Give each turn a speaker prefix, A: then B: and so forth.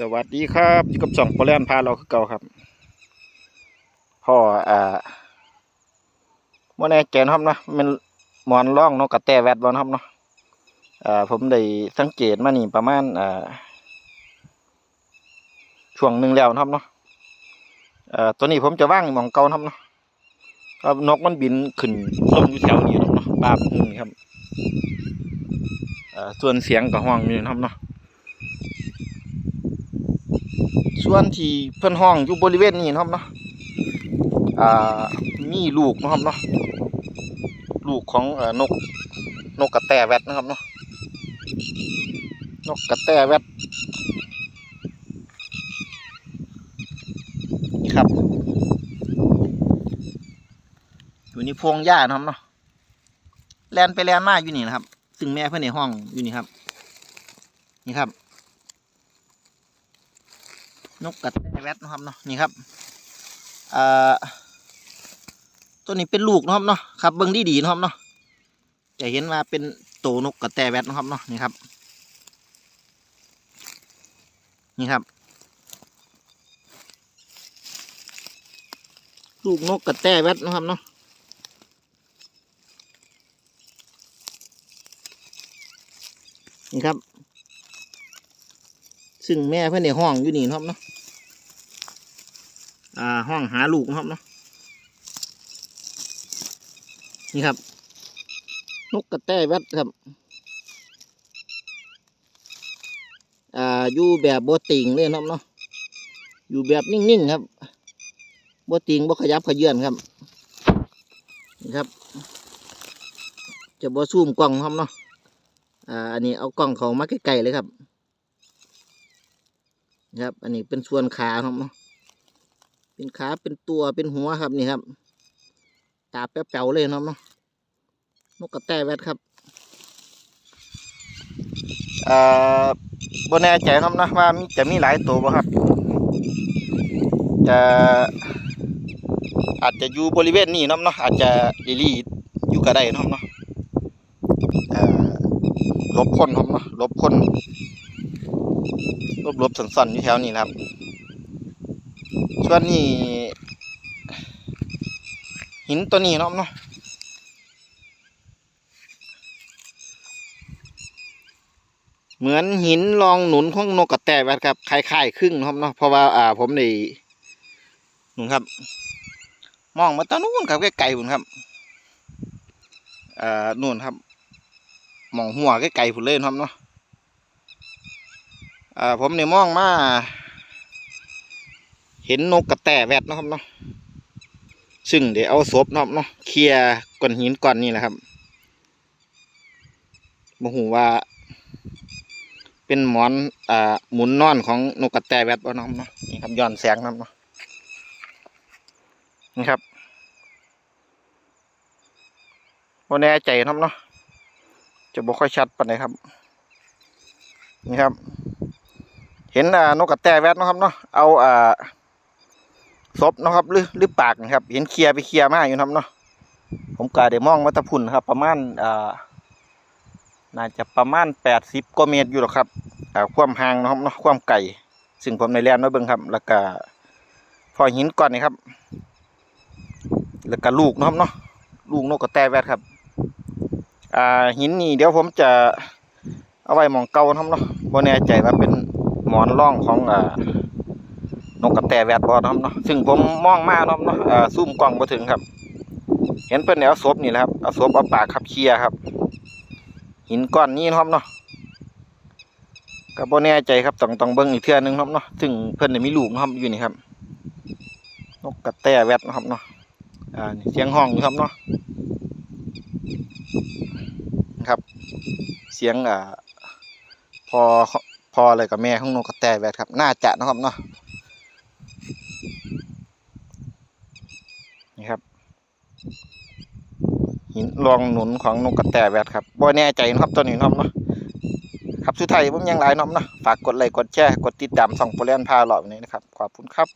A: สวัสดีครับอยู่กับสองโปรแลนพาเราคือเก่าครับ พ่ออ่าว่าแน่ใจนครับเนาะมันมอนร่องนกกระแตแวดบอลครับเนาะอ่าผมได้สังเกตมานี่ประมาณอ่าช่วงหนึ่งแล้วนะครับเนาะอ่าตัวนี้ผมจะว่างมองเก่าะครับเนาะครับนกมันบินขึ้นลงอยู่แถวนี้เนาะบาบนี่ครับอ่าส่วนเสียงกับห้องอยู่นะครับเนาะ ส่วนที่เพื่อนห้องอยู่บริเวณนี้นะครับเนาะอ่ามีลูกนะครับเนาะลูกของเอ่อนกนกกระแตแวดนะครับเนาะนกกระแตแวดนี่ครับ อยู่ในพวงหญ้านะครับเนาะแลนไปแลนมาอยู่นี่นะครับ ซึ่งแม่เพื่อนในห้องอยู่นี่ครับ นี่ครับ นกกระแตแวดนะครับเนาะนี่ครับอ่าตัวนี้เป็นลูกนะครับเนาะครับเบิ้งดีดีนะครับเนาะจะเห็นว่าเป็นโตนกกระแตแวดนะครับเนาะนี่ครับ นี่ครับ ลูกนกกระแตแวดนะครับเนาะนี่ครับ ซึ่งแม่เพื่อนในห้องอยู่นี่นะครับเนาะ อ่าห้องหาลูกนะครับเนาะนี่ครับ นกกระแตแวดครับอ่าอยู่แบบโบติงเลยนะครับเนาะอยู่แบบนิ่งๆครับโบติงบขยับขยื่นครับนี่ครับ จะบ่ซูมกล้องครับเนาะอ่าอันนี้เอากล้องเขามาใกล้ๆเลยครับครับ อันนี้เป็นส่วนขาครับเนาะ เป็นขาเป็นตัวเป็นหัวครับนี่ครับ ตาแป๊บแป๋วเลยเนาะเนาะนกกระแตแวดครับเอ่อบนแน่ใจครับนะว่าจะมีหลายตัวบ่ครับ จะอาจจะอยู่บริเวณนี้เนาะเนาะอาจจะลิลี่อยู่ก็ได้เนาะเนาะอ่อหลบคนครับเนาะลบคนรวบรวบสันๆอยู่แถวนี้นะครับ ส่วนนี้ หินตัวนี้เนาะเนาะเหมือนหินรองหนุนของนกกระแตแวดครับคล้ายๆครึ่งนะครับเนาะเพราะว่าอ่าผมได้นู่นครับ มองมาตอนนู้นครับใกล้ๆผมครับอ่านู่นครับมองหัวใกล้ๆผมเลยนครับเนาะอ่าผมนี่มองมา เห็นนกกระแตแวดนะครับเนาะซึ่งเดี๋ยวเอาศพเนาะเนาะเคลียร์ก้อนหินก้อนนี้แหละครับบ่หูว่า เป็นหมอนอ่าหมุนนอนของนกกระแตแวดบ่นาะครับเนาะนี่ครับย้อนแสงเนาะเนาะนี่ครับบ่แน่ใจเนาะเนาะจะบ่ค่อยชัดปานใดครับ นี่ครับ เห็นนกกระแตแวดนะครับเนาะเอาอ่า ศพนะครับหรือหรือปากนะครับ เห็นเคลียร์ไปเคลียร์มากอยู่นะครับเนาะผมก็ได้มองมาตะพุ่นครับ ประมาณอ่าน่าจะประมาณแปดสิบกว่าเมตรอยู่หรอกครับอ่าความห่างนะครับเนาะความไกลซึ่งผมในแลนด์มาเบิ่งครับ แล้วก็พอหินก่อนนี่ครับ แล้วก็ลูกนะครับเนาะลูกนกกระแตแวดครับ อ่าหินนี่เดี๋ยวผมจะเอาไว้มองเก่านะครับเนาะบ่แน่ใจว่าเป็นหมอนร่องของอ่า นกกระแตแวดบ่นะครับเนาะซึ่งผมมองมานะครับเนาะอ่าซูมกล้องบ่ถึงครับ เห็นเพิ่นเนี่ยเอาศพนี่แหละครับเอาศพเอาปากขับเคลียครับ หินก้อนนี้นะครับเนาะก็บ่แน่ใจครับต้องต้องเบิ่งอีกเทื่อนึงนะครับเนาะซึ่งเพิ่นมีลูกนะครับอยู่นี่ครับ นกกระแตแวดนะครับเนาะอ่าเสียงห้องอยู่ครับเนาะครับ เสียงอ่าพอพออะไรกับแม่ของนกกระแตแวดครับ น่าจะนะครับเนาะ นี่ครับหินรองหนุนของนกกระแตแวดครับบ่แน่ใจนะครับตัวนี้น้องเนาะครับสุดท้ายผมยังหลายน้องเนาะฝากกดไลค์กดแชร์กดติดตามส่องโปรแลนพาหล่อนี้นะครับขอบคุณครับ